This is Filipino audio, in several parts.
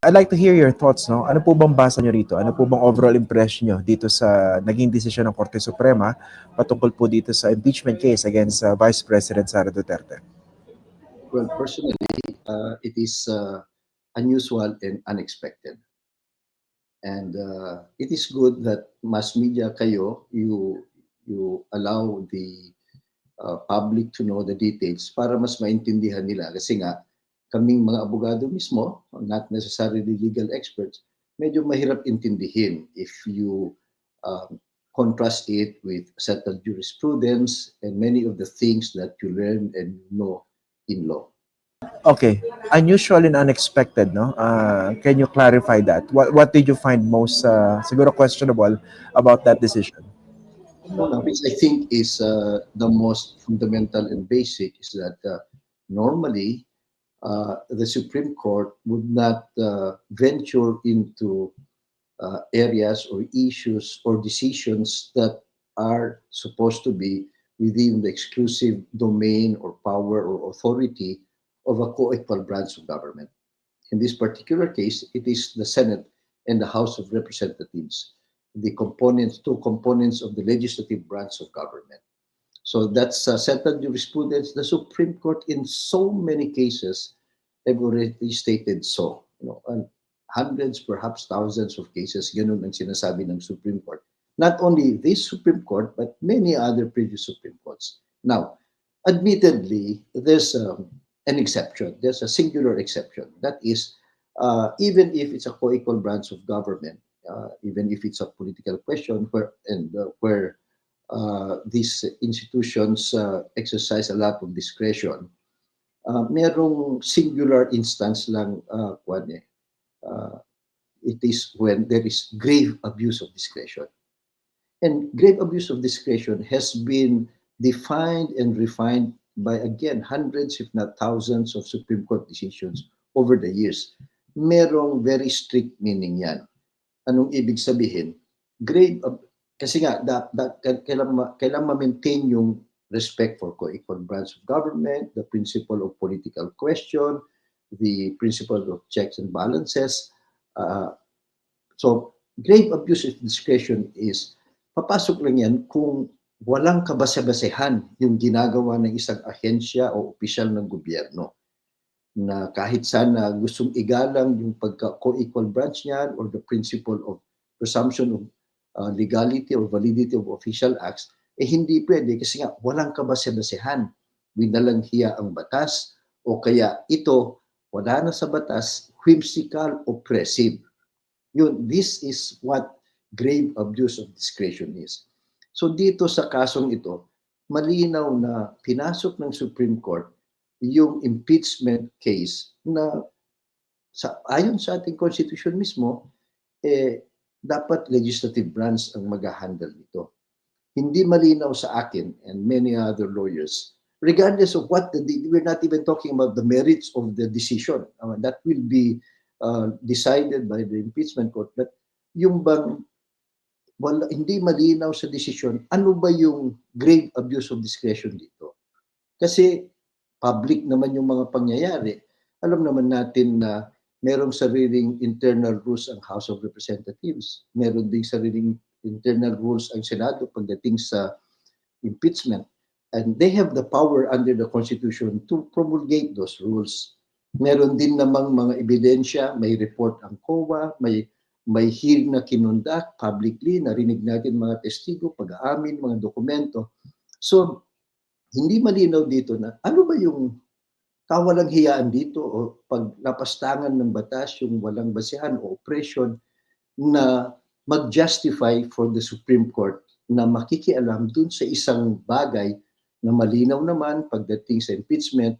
I'd like to hear your thoughts, no? Ano po bang basa nyo rito? Ano po bang overall impression nyo dito sa naging desisyon ng Korte Suprema patungkol po dito sa impeachment case against uh, Vice President Sara Duterte? Well, personally, uh, it is uh, unusual and unexpected. And uh, it is good that mass media kayo, you you allow the uh, public to know the details para mas maintindihan nila. Kasi nga, kaming mga abogado mismo, not necessarily legal experts, medyo mahirap intindihin if you um, contrast it with settled jurisprudence and many of the things that you learn and know in law. Okay, unusual and unexpected, no? Uh, can you clarify that? What, what did you find most, uh, siguro questionable about that decision? Which I think is uh, the most fundamental and basic is that uh, normally the Supreme Court would not uh, venture into uh, areas or issues or decisions that are supposed to be within the exclusive domain or power or authority of a co-equal branch of government. In this particular case, it is the Senate and the House of Representatives, the components, two components of the legislative branch of government. So that's uh, settled jurisprudence. The Supreme Court, in so many cases, have already stated so. You know, and hundreds, perhaps thousands of cases, ganun ang sinasabi ng Supreme Court. Not only this Supreme Court, but many other previous Supreme Courts. Now, admittedly, there's um, an exception. There's a singular exception. That is, uh, even if it's a co-equal branch of government, uh, even if it's a political question where and uh, where these institutions uh, exercise a lot of discretion, uh, merong singular instance lang uh, eh. Uh, it is when there is grave abuse of discretion. And grave abuse of discretion has been defined and refined by again hundreds if not thousands of Supreme Court decisions over the years. Merong very strict meaning yan. Anong ibig sabihin? Grave ab- kasi nga da, da, kailangan kailangan ma-maintain yung respect for co-equal branch of government, the principle of political question, the principle of checks and balances. Uh, so, grave abuse of discretion is papasok lang yan kung walang kabase-basehan yung ginagawa ng isang ahensya o opisyal ng gobyerno na kahit sana gustong igalang yung pagka co-equal branch niyan or the principle of presumption of uh, legality or validity of official acts, eh hindi pwede kasi nga walang kabase-basehan. Winalang hiya ang batas o kaya ito wala na sa batas, whimsical, oppressive. Yun, this is what grave abuse of discretion is. So dito sa kasong ito, malinaw na pinasok ng Supreme Court yung impeachment case na sa ayon sa ating constitution mismo eh dapat legislative branch ang mag-handle nito. Hindi malinaw sa akin and many other lawyers regardless of what the we're not even talking about the merits of the decision uh, that will be uh, decided by the impeachment court but yung bang wala, hindi malinaw sa desisyon, ano ba yung grave abuse of discretion dito? Kasi public naman yung mga pangyayari. Alam naman natin na merong sariling internal rules ang House of Representatives. Meron ding sariling internal rules ang Senado pagdating sa impeachment. And they have the power under the Constitution to promulgate those rules. Meron din namang mga ebidensya, may report ang COA, may may hearing na kinundak publicly, narinig natin mga testigo, pag-aamin, mga dokumento. So, hindi malinaw dito na ano ba yung kawalang hiyaan dito o paglapastangan ng batas, yung walang basihan o oppression na mag-justify for the Supreme Court na makikialam dun sa isang bagay na malinaw naman pagdating sa impeachment,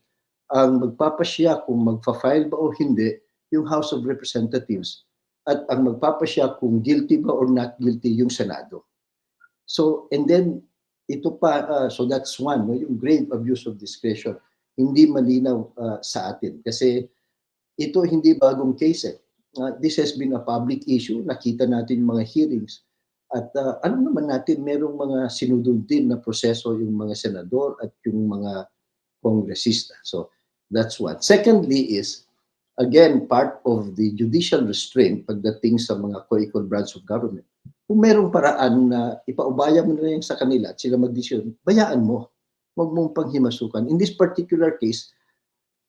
ang magpapasya kung magfa-file ba o hindi yung House of Representatives at ang magpapasya kung guilty ba or not guilty yung Senado. So, and then, ito pa, uh, so that's one, no, yung grave abuse of discretion, hindi malinaw uh, sa atin. Kasi ito hindi bagong case eh. Uh, this has been a public issue, nakita natin mga hearings. At uh, alam naman natin, merong mga sinudod din na proseso yung mga senador at yung mga kongresista. So, that's one. Secondly is, again, part of the judicial restraint pagdating sa mga co-equal branch of government. Kung merong paraan na ipaubaya mo na yan sa kanila at sila mag-decision, bayaan mo. Huwag mong panghimasukan. In this particular case,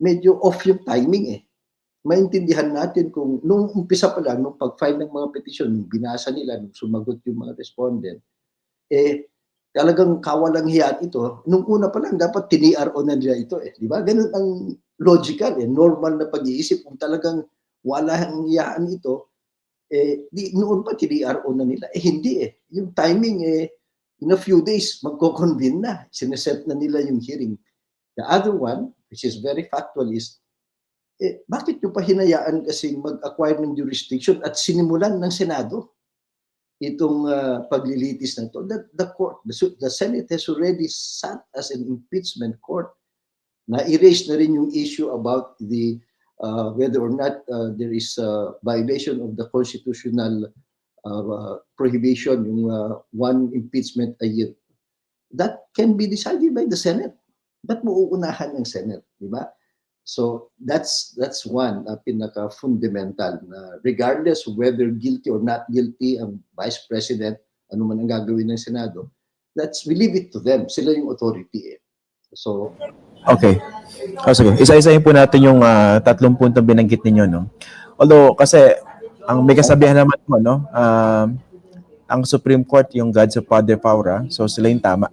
medyo off yung timing eh. Maintindihan natin kung nung umpisa pa lang, nung pag-file ng mga petisyon, nung binasa nila, nung sumagot yung mga respondent, eh, talagang kawalang hiyat ito. Nung una pa lang, dapat tiniaro na nila ito eh. Di ba? Ganun ang logical eh. Normal na pag-iisip. Kung talagang wala ang hiyaan ito, eh, di, noon pa tiniaro na nila. Eh, hindi eh. Yung timing eh, in a few days, magko-convene na. Sineset na nila yung hearing. The other one, which is very factual, is eh, bakit nyo pa hinayaan kasi mag-acquire ng jurisdiction at sinimulan ng Senado itong ah, paglilitis na to? The, the court, the, the Senate has already sat as an impeachment court na erase na rin yung issue about the uh, whether or not uh, there is a violation of the constitutional uh, uh, prohibition, yung uh, one impeachment a year. That can be decided by the Senate. Ba't mo ng Senate, di ba? So that's that's one uh, pinaka fundamental na regardless whether guilty or not guilty ang vice president ano man ang gagawin ng Senado that's we leave it to them sila yung authority eh. So Okay. Oh, sige. Isa-isahin po natin yung ah, tatlong puntong binanggit ninyo, no? Although, kasi, ang may kasabihan naman po, no? Um, ang Supreme Court, yung Gods of Father Paura, so sila yung tama.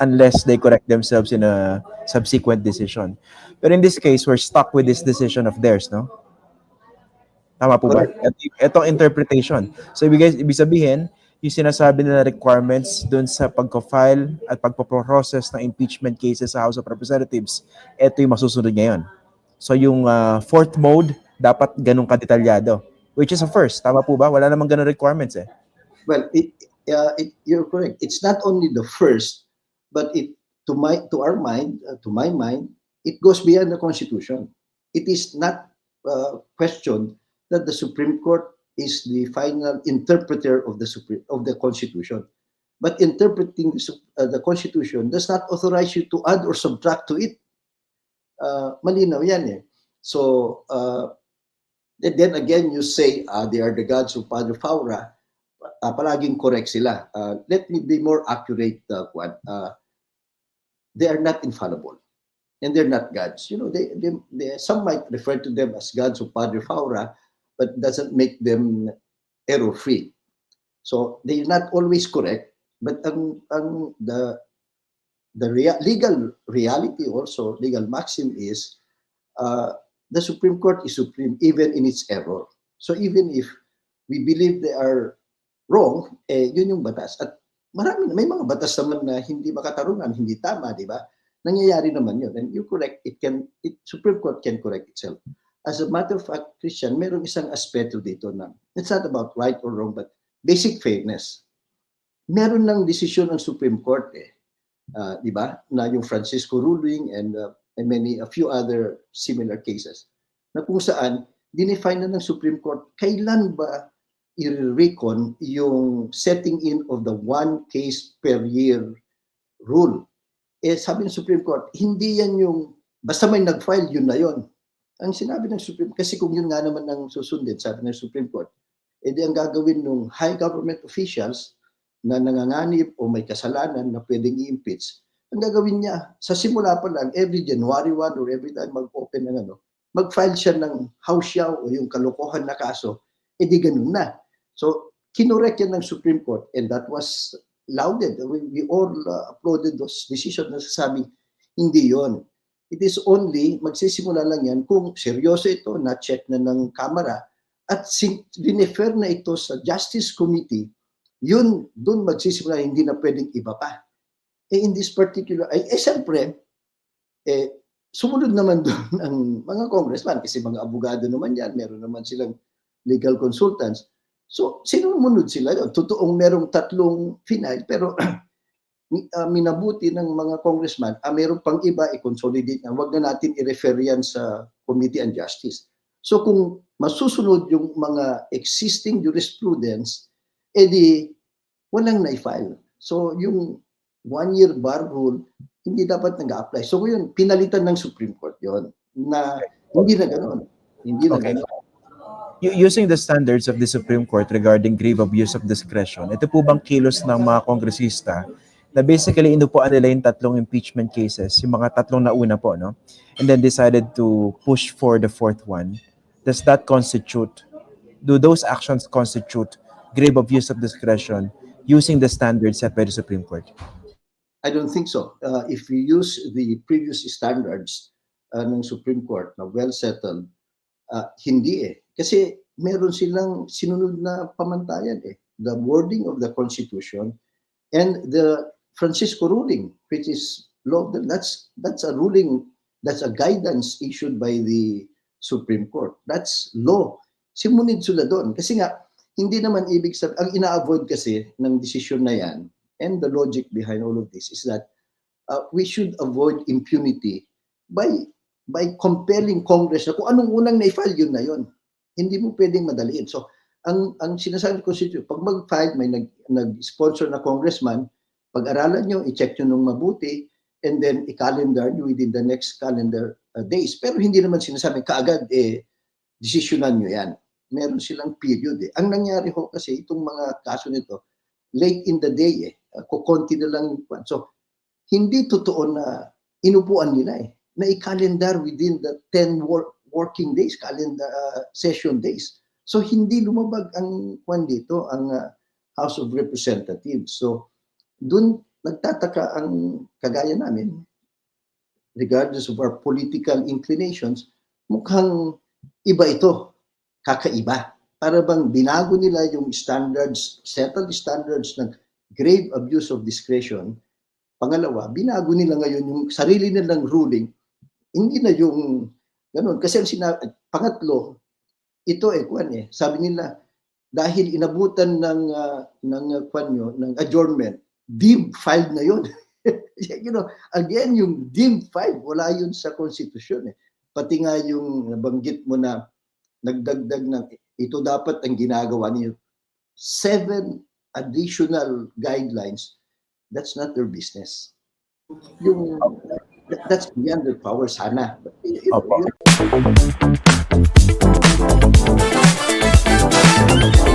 Unless they correct themselves in a subsequent decision. Pero in this case, we're stuck with this decision of theirs, no? Tama po ba? Ito, itong interpretation. So, ibig, ibig sabihin, yung sinasabi nila requirements dun sa pagko-file at pagpo-process ng impeachment cases sa House of Representatives, ito yung masusunod ngayon. So yung ah, fourth mode, dapat ganun kadetalyado. Which is a first. Tama po ba? Wala namang ganun requirements eh. Well, it, uh, it, you're correct. It's not only the first, but it to my to our mind, uh, to my mind, it goes beyond the Constitution. It is not uh, questioned that the Supreme Court is the final interpreter of the Supreme of the Constitution. But interpreting the, uh, the Constitution does not authorize you to add or subtract to it. Uh, malinaw yan eh. So, uh, then again, you say uh, they are the gods of Padre Faura uh, palaging correct sila. Uh, let me be more accurate, uh. Uh, they are not infallible. And they're not gods. You know, they, they, they, some might refer to them as gods of Padre Faura, but doesn't make them error-free. So they're not always correct, but ang, ang the the rea- legal reality also, legal maxim is uh, the Supreme Court is supreme even in its error. So even if we believe they are wrong, eh, yun yung batas. At marami, may mga batas naman na hindi makatarungan, hindi tama, di ba? Nangyayari naman yun. And you correct, it can, it, Supreme Court can correct itself. As a matter of fact, Christian, merong isang aspeto dito na it's not about right or wrong, but basic fairness. Meron ng desisyon ng Supreme Court eh. Ah, di ba? Na yung Francisco ruling and, uh, and many, a few other similar cases. Na kung saan, dinefine na ng Supreme Court, kailan ba i-recon yung setting in of the one case per year rule. Eh, sabi ng Supreme Court, hindi yan yung, basta may nag-file, yun na yun. Ang sinabi ng Supreme kasi kung yun nga naman ang susundin, sabi ng Supreme Court, edi ang gagawin ng high government officials na nanganganib o may kasalanan na pwedeng i-impeach, ang gagawin niya, sa simula pa lang, every January 1 or every time mag-open ng ano, mag-file siya ng house yaw o yung kalokohan na kaso, edi ganun na. So, kinorek yan ng Supreme Court and that was lauded. We, we all uh, applauded those decisions na sasabi, hindi yon. It is only, magsisimula lang yan kung seryoso ito, na-check na ng Kamara, at rinefer na ito sa Justice Committee, yun, dun magsisimula, hindi na pwedeng iba pa. Eh, in this particular, ay, eh, siyempre, eh, sumunod naman doon ang mga congressman, kasi mga abogado naman yan, meron naman silang legal consultants. So, sinumunod sila yun. Totoong merong tatlong final, pero ah, minabuti ng mga congressman, ah, meron pang iba, i-consolidate na. Huwag na natin i-refer yan sa Committee on Justice. So, kung masusunod yung mga existing jurisprudence, edi walang na-file. So, yung one-year bar rule, hindi dapat nag-apply. So, yun, pinalitan ng Supreme Court yon na hindi na ganoon. Hindi na Okay. ganun. U- using the standards of the Supreme Court regarding grave abuse of discretion, ito po bang kilos ng mga kongresista na basically inupuan nila yung tatlong impeachment cases, yung mga tatlong nauna po, no? And then decided to push for the fourth one. Does that constitute, do those actions constitute grave abuse of discretion using the standards set by the Supreme Court? I don't think so. Uh, if we use the previous standards uh, ng Supreme Court na well settled, uh, hindi eh. Kasi meron silang sinunod na pamantayan eh. The wording of the Constitution and the Francisco ruling, which is law, that's that's a ruling, that's a guidance issued by the Supreme Court. That's law. Simunid sila doon. Kasi nga, hindi naman ibig sabihin, ang ina-avoid kasi ng desisyon na yan, and the logic behind all of this is that uh, we should avoid impunity by by compelling Congress na kung anong unang na-file yun na yun. Hindi mo pwedeng madaliin. So, ang ang sinasabi ng Constitution, pag mag-file, may nag, nag-sponsor na congressman, pag-aralan nyo, i-check nyo nung mabuti, and then i-calendar nyo within the next calendar uh, days. Pero hindi naman sinasabi kaagad, eh, desisyonan nyo yan. Meron silang period eh. Ang nangyari ho kasi, itong mga kaso nito, late in the day eh. Uh, kukonti na lang. yung kwan. So, hindi totoo na inupuan nila eh. Na i-calendar within the 10 wor- working days, calendar uh, session days. So, hindi lumabag ang kwan dito, ang uh, House of Representatives. So, dun nagtataka ang kagaya namin, regardless of our political inclinations, mukhang iba ito, kakaiba. Para bang binago nila yung standards, settled standards ng grave abuse of discretion. Pangalawa, binago nila ngayon yung sarili nilang ruling. Hindi na yung ganun. Kasi ang sinabi, pangatlo, ito eh, kwan eh, sabi nila, dahil inabutan ng, uh, ng uh, kwan nyo, ng adjournment, deemed filed na yun. you know, again, yung deemed filed, wala yun sa konstitusyon eh. Pati nga yung nabanggit mo na nagdagdag ng ito dapat ang ginagawa niyo. Seven additional guidelines, that's not their business. Yung, mm. that, that's beyond their power sana. If, Opo. Yun,